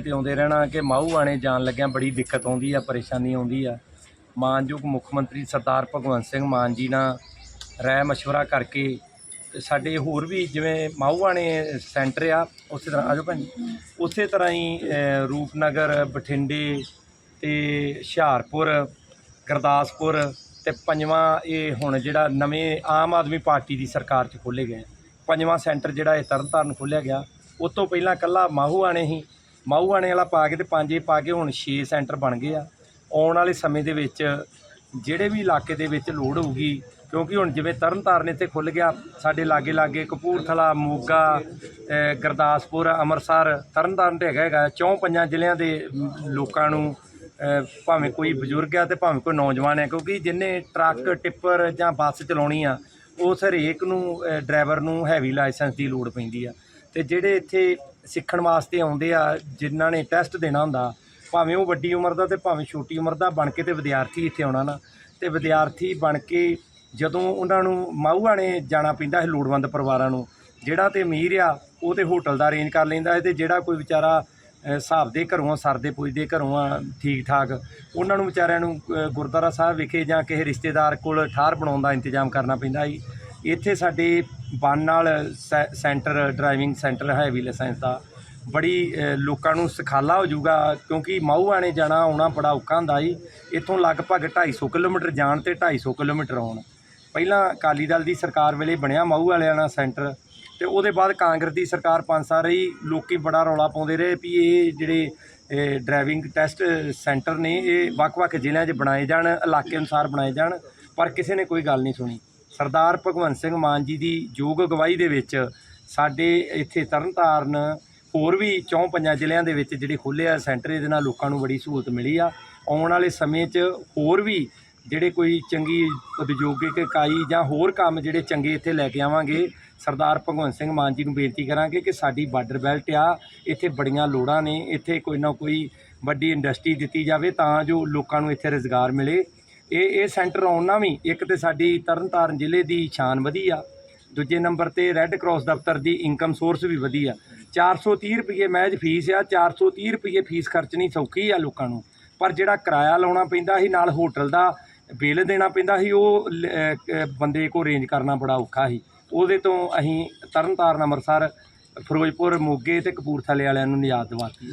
ਰਹਿਣਾ ਕਿ ਮਾਹੂਆਣੇ ਜਾਣ ਲੱਗਿਆਂ ਬੜੀ ਦਿੱਕਤ ਆਉਂਦੀ ਆ, ਪਰੇਸ਼ਾਨੀ ਆਉਂਦੀ ਆ। ਮਾਨਯੋਗ ਮੁੱਖ ਮੰਤਰੀ ਸਰਦਾਰ ਭਗਵੰਤ ਸਿੰਘ ਮਾਨ ਜੀ ਨਾਲ ਰਾਏ ਮਸ਼ਵਰਾ ਕਰਕੇ ਸਾਡੇ ਹੋਰ ਵੀ ਜਿਵੇਂ ਮਾਹੂਆਣੇ ਸੈਂਟਰ ਆ, ਉਸੇ ਤਰ੍ਹਾਂ ਆਜੋ ਭੈਣ ਉਸੇ ਤਰ੍ਹਾਂ ਹੀ ਰੂਪਨਗਰ, ਬਠਿੰਡੇ ਤੇ ਹੁਸ਼ਿਆਰਪੁਰ, ਗੁਰਦਾਸਪੁਰ ਤੇ ਪੰਜਵਾਂ ਇਹ ਹੁਣ ਜਿਹੜਾ ਨਵੇਂ ਆਮ ਆਦਮੀ ਪਾਰਟੀ ਦੀ ਸਰਕਾਰ 'ਚ ਖੋਲ੍ਹੇ ਗਏ ਪੰਜਵਾਂ ਸੈਂਟਰ ਜਿਹੜਾ ਇਹ ਤਰਨਤਾਰਨ ਖੋਲ੍ਹਿਆ ਗਿਆ। ਉਸ ਤੋਂ ਪਹਿਲਾਂ ਕੱਲਾ ਮਾਹੂਆਣੇ ਹੀ ਮਾਊ ਆਣੇ ਵਾਲਾ ਪਾ ਕੇ ਤੇ ਪੰਜੇ ਪਾ ਕੇ ਹੁਣ 6 ਸੈਂਟਰ ਬਣ ਗਏ ਆ। ਆਉਣ ਵਾਲੇ ਸਮੇਂ ਦੇ ਵਿੱਚ ਜਿਹੜੇ ਵੀ ਇਲਾਕੇ ਦੇ ਵਿੱਚ ਲੋੜ ਹੋਊਗੀ ਕਿਉਂਕਿ ਹੁਣ ਜਿਵੇਂ ਤਰਨਤਾਰਨ ਇੱਥੇ ਖੁੱਲ ਗਿਆ ਸਾਡੇ ਲਾਗੇ ਲਾਗੇ ਕਪੂਰਥਲਾ ਮੋਗਾ ਅ, ਗੁਰਦਾਸਪੁਰ ਅੰਮ੍ਰਿਤਸਰ ਤਰਨਤਾਰਨ ਤੇ ਹੈਗਾ ਹੈਗਾ ਚੌਂ ਪੰਜਾਂ ਜ਼ਿਲ੍ਹਿਆਂ ਦੇ ਲੋਕਾਂ ਨੂੰ ਭਾਵੇਂ ਕੋਈ ਬਜ਼ੁਰਗ ਆ ਤੇ ਭਾਵੇਂ ਕੋਈ ਨੌਜਵਾਨ ਆ ਕਿਉਂਕਿ ਜਿੰਨੇ ਟਰੱਕ ਟਿੱਪਰ ਜਾਂ ਬੱਸ ਚਲਾਉਣੀ ਆ ਉਸ ਹਰੇਕ ਨੂੰ ਡਰਾਈਵਰ ਨੂੰ ਹੈਵੀ ਲਾਇਸੈਂਸ ਦੀ ਲੋੜ ਪੈਂਦੀ ਆ। ਤੇ ਜਿਹੜੇ ਇੱਥੇ ਸਿੱਖਣ ਵਾਸਤੇ ਆਉਂਦੇ ਆ, ਜਿਨ੍ਹਾਂ ਨੇ ਟੈਸਟ ਦੇਣਾ ਹੁੰਦਾ, ਭਾਵੇਂ ਉਹ ਵੱਡੀ ਉਮਰ ਦਾ ਤੇ ਭਾਵੇਂ ਛੋਟੀ ਉਮਰ ਦਾ ਬਣ ਕੇ ਤੇ ਵਿਦਿਆਰਥੀ ਇੱਥੇ ਆਉਣਾ ਨਾ। ਤੇ ਵਿਦਿਆਰਥੀ ਬਣ ਕੇ ਜਦੋਂ ਉਹਨਾਂ ਨੂੰ ਮਾਹੂਆਣੇ ਜਾਣਾ ਪੈਂਦਾ ਹੈ ਲੋੜਵੰਦ ਪਰਿਵਾਰਾਂ ਨੂੰ, ਜਿਹੜਾ ਤੇ ਅਮੀਰ ਆ, ਉਹ ਤੇ ਹੋਟਲ ਦਾ ਅਰੇਂਜ ਕਰ ਲੈਂਦਾ ਹੈ ਤੇ ਜਿਹੜਾ ਕੋਈ ਵਿਚਾਰਾ ਹਿਸਾਬ ਦੇ ਘਰੋਂ ਸਰਦੇ ਪੁੱਜਦੇ ਘਰੋਂ ਆ ਠੀਕ ਠਾਕ ਉਹਨਾਂ ਨੂੰ ਵਿਚਾਰਿਆਂ ਨੂੰ ਗੁਰਦੁਆਰਾ ਸਾਹਿਬ ਵਿਖੇ ਜਾਂ ਕਿਸੇ ਰਿਸ਼ਤੇਦਾਰ ਕੋਲ ਠਾਰ ਬਣਾਉਣ ਦਾ ਇੰਤਜ਼ਾਮ ਕਰਨਾ ਪੈਂਦਾ ਸੀ। ਇੱਥੇ ਸਾਡੇ ਬਨ ਨਾਲ ਸੈ- centre, driving centre heavy licence ਦਾ। ਬੜੀ ਲੋਕਾਂ ਨੂੰ ਸਿਖਾਲਾ ਹੋ ਜਾਊਗਾ ਕਿਉਂਕਿ ਮਾਹੂਆਣੇ ਜਾਣਾ, ਆਉਣਾ ਬੜਾ ਔਖਾ ਹੁੰਦਾ ਸੀ। ਇੱਥੋਂ ਲਗਭਗ 250 ਕਿਲੋਮੀਟਰ ਜਾਣ ਤੇ 250 ਕਿਲੋਮੀਟਰ ਆਉਣ। ਪਹਿਲਾਂ ਅਕਾਲੀ ਦਲ ਦੀ ਸਰਕਾਰ ਵੇਲੇ ਬਣਿਆ ਮਾਹੂ ਵਾਲਿਆਂ ਸੈਂਟਰ ਤੇ ਉਹਦੇ ਬਾਅਦ ਕਾਂਗਰਸ ਦੀ ਸਰਕਾਰ ਪੰਜ ਸਾਲ ਰਹੀ। ਲੋਕੀ ਬੜਾ ਰੌਲਾ ਪਾਉਂਦੇ ਰਹੇ ਵੀ ਇਹ ਜਿਹੜੇ ਡਰਾਈਵਿੰਗ ਟੈਸਟ ਸੈਂਟਰ ਨੇ, ਇਹ ਵੱਖ-ਵੱਖ ਜ਼ਿਲ੍ਹਿਆਂ 'ਚ ਬਣਾਏ ਜਾਣ, ਇਲਾਕੇ ਅਨੁਸਾਰ ਬਣਾਏ ਜਾਣ, ਪਰ ਕਿਸੇ ਨੇ ਕੋਈ ਗੱਲ ਨਹੀਂ ਸੁਣੀ। ਸਰਦਾਰ ਭਗਵੰਤ ਸਿੰਘ ਮਾਨ ਜੀ ਦੀ ਯੋਗ ਅਗਵਾਈ ਦੇ ਵਿੱਚ ਸਾਡੇ ਇੱਥੇ ਤਰਨਤਾਰਨ ਹੋਰ ਵੀ ਚੌਂ ਪੰਜਾਂ ਜ਼ਿਲ੍ਹਿਆਂ ਦੇ ਵਿੱਚ ਜਿਹੜੇ ਖੋਲ੍ਹੇ ਆ, ਸੈਂਟਰ ਇਹਦੇ ਨਾਲ ਲੋਕਾਂ ਨੂੰ ਬੜੀ ਸਹੂਲਤ ਮਿਲੀ ਆ। ਆਉਣ ਵਾਲੇ ਸਮੇਂ 'ਚ ਹੋਰ ਵੀ ਜਿਹੜੇ ਕੋਈ ਚੰਗੀ ਉਦਯੋਗਿਕ ਇਕਾਈ ਜਾਂ ਹੋਰ ਕੰਮ ਜਿਹੜੇ ਚੰਗੇ ਇੱਥੇ ਲੈ ਕੇ ਆਵਾਂਗੇ, ਸਰਦਾਰ ਭਗਵੰਤ ਸਿੰਘ ਮਾਨ ਜੀ ਨੂੰ ਬੇਨਤੀ ਕਰਾਂਗੇ ਕਿ ਸਾਡੀ ਬਾਰਡਰ ਬੈਲਟ ਆ, ਇੱਥੇ ਬੜੀਆਂ ਲੋੜਾਂ ਨੇ, ਇੱਥੇ ਕੋਈ ਨਾ ਕੋਈ ਵੱਡੀ ਇੰਡਸਟਰੀ ਦਿੱਤੀ ਜਾਵੇ ਤਾਂ ਜੋ ਲੋਕਾਂ ਨੂੰ ਇੱਥੇ ਰੋਜ਼ਗਾਰ ਮਿਲੇ। ਇਹ ਇਹ ਸੈਂਟਰ ਆਉਣਾ ਵੀ ਇੱਕ ਤੇ ਸਾਡੀ ਤਰਨਤਾਰਨ ਜ਼ਿਲ੍ਹੇ ਦੀ ਸ਼ਾਨ ਵਧੀ ਆ, ਦੂਜੇ ਨੰਬਰ ਤੇ ਰੈੱਡ ਕਰਾਸ ਦਫ਼ਤਰ ਦੀ ਇਨਕਮ ਸੋਰਸ ਵੀ ਵਧੀ ਆ। 430 ਰੁਪਏ ਮਹਿਜ ਫੀਸ ਆ 430 ਰੁਪਏ ਫੀਸ ਖਰਚਣੀ ਸੌਖੀ ਆ ਲੋਕਾਂ ਨੂੰ, ਪਰ ਜਿਹੜਾ ਕਿਰਾਇਆ ਲਾਉਣਾ ਪੈਂਦਾ ਸੀ, ਨਾਲ ਹੋਟਲ ਦਾ ਬਿੱਲ ਦੇਣਾ ਪੈਂਦਾ ਸੀ, ਉਹ ਲ- ਬੰਦੇ ਕੋ ਅਰੇਂਜ ਕਰਨਾ ਬੜਾ ਔਖਾ ਸੀ। ਉਹਦੇ ਤੋਂ ਅਸੀਂ ਤਰਨਤਾਰਨ, ਅੰਮ੍ਰਿਤਸਰ, ਫਿਰੋਜ਼ਪੁਰ, ਮੋਗੇ ਤੇ ਕਪੂਰਥਲੇ ਵਾਲਿਆਂ ਨੂੰ ਨਿਯਾਤ ਦਿਵਾਤੀ